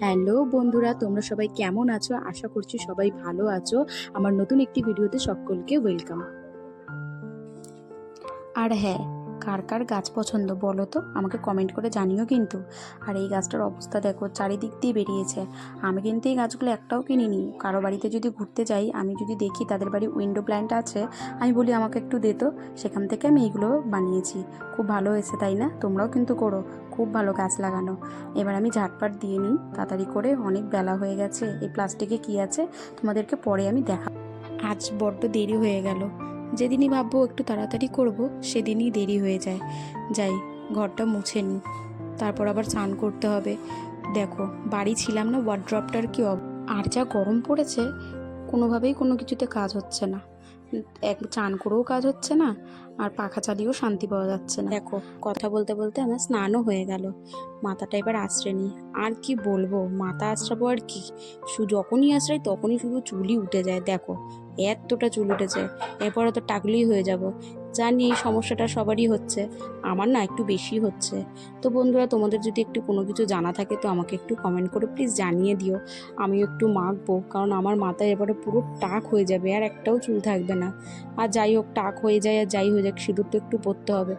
Hello বন্ধুরা, তোমরা সবাই কেমন আছো? আশা করছি সবাই ভালো আছো। আমার নতুন একটি ভিডিওতে সকলকে ওয়েলকাম আর হ্যাঁ কার কার গাছ পছন্দ বলো তো? আমাকে কমেন্ট করে জানিও কিন্তু। আর এই গাছটার অবস্থা দেখো, চারিদিক দিয়ে বেরিয়েছে। আমি কিন্তু এই গাছগুলো একটাও কিনিনি। কারও বাড়িতে যদি ঘুরতে যাই, আমি যদি দেখি তাদের বাড়ি উইন্ডো প্ল্যান্ট আছে, আমি বলি আমাকে একটু দে তো। সেখান থেকে আমি এইগুলো বানিয়েছি। খুব ভালো হয়েছে, তাই না? তোমরাও কিন্তু করো। খুব ভালো গাছ লাগানো। এবার আমি ঝাটপাট দিয়ে নিই। তাড়াতাড়ি করে অনেক বেলা হয়ে গেছে। এই প্লাস্টিকে কি আছে? তোমাদেরকে পরে আমি দেখা আজ বড্ড দেরি হয়ে গেল। যেদিনই ভাববো একটু তাড়াতাড়ি করব, সেদিনই দেরি হয়ে যায়। যাই, ঘরটা মুছে নিই। তারপর আবার স্নান করতে হবে। দেখো, বাড়ি ছিলাম না ওয়ার্ড্রপটার কি আর যা গরম পড়েছে, কোনোভাবেই কোনো কিছুতে কাজ হচ্ছে না। এক চান করেও কাজ হচ্ছে না, আর পাখা চালিয়েও শান্তি পাওয়া যাচ্ছে না। দেখো, কথা বলতে বলতে আমার স্নানও হয়ে গেল। মাথাটা এবার আশ্রে নিই। আর কি বলব, মাথা আশ্রাবো আর কি? যখনই আশ্রাই তখনই শুধু চুলই উঠে যায়, দেখো। এতটা চুল উঠেছে এরপরে তো টাকলি হয়ে যাব। জানি এই সমস্যাটা সবারই হচ্ছে, আমার না একটু বেশি হচ্ছে। তো বন্ধুরা, তোমাদের যদি একটু কোনো কিছু জানা থাকে, তো আমাকে একটু কমেন্ট করে প্লিজ জানিয়ে দিও। আমিও একটু মাখবো, কারণ আমার মাথায় এবারে পুরো টাক হয়ে যাবে, আর একটাও চুল থাকবে না। আর যাই হোক, টাক হয়ে যায়, আর যাই হয়ে যাক, সিঁদুর তো একটু পরতে হবে।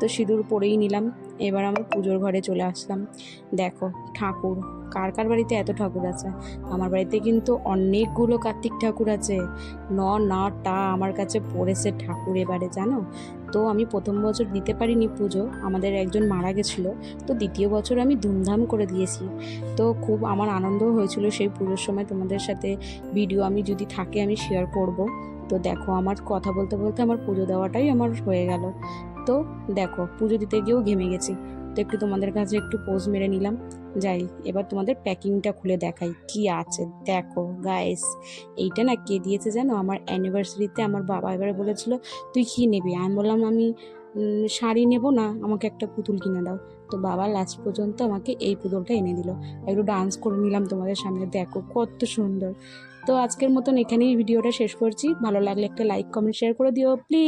তো সিঁদুর পরেই নিলাম। এবার আমার পুজোর ঘরে চলে আসলাম। দেখো, ঠাকুর। কার কার বাড়িতে এত ঠাকুর আছে? আমার বাড়িতে কিন্তু অনেকগুলো কার্তিক ঠাকুর আছে। ন, না, টা আমার কাছে পড়েছে ঠাকুর এবারে, জানো? তো আমি প্রথম বছর দিতে পারিনি পুজো, আমাদের একজন মারা গেছিল, তো দ্বিতীয় বছর আমি ধুমধাম করে দিয়েছি। তো খুব আমার আনন্দ হয়েছিল সেই পুজোর সময় তোমাদের সাথে ভিডিও আমি যদি থাকে আমি শেয়ার করব। তো দেখো আমার কথা বলতে বলতে আমার পুজো দেওয়াটাই আমার হয়ে গেল। তো দেখো পুজো দিতে গিয়েও ঘেমে গেছি। তো একটু তোমাদের কাছে একটু পোজ মেরে নিলাম। যাই, এবার তোমাদের প্যাকিংটা খুলে দেখাই। কি আছে? দেখো গাইস এইটা না কে দিয়েছে জানো? আমার অ্যানিভার্সারিতে আমার বাবা এবারে বলেছিল, তুই কী নেবি? আমি বললাম, আমি শাড়ি নেব না, আমাকে একটা পুতুল কিনে দাও। তো বাবা লাস্ট পর্যন্ত আমাকে এই পুতুলটা এনে দিল। একটু ডান্স করে নিলাম তোমাদের সামনে, দেখো কত সুন্দর। তো আজকের মতন এখানেই ভিডিওটা শেষ করছি। ভালো লাগলে একটা লাইক কমেন্ট শেয়ার করে দিও প্লিজ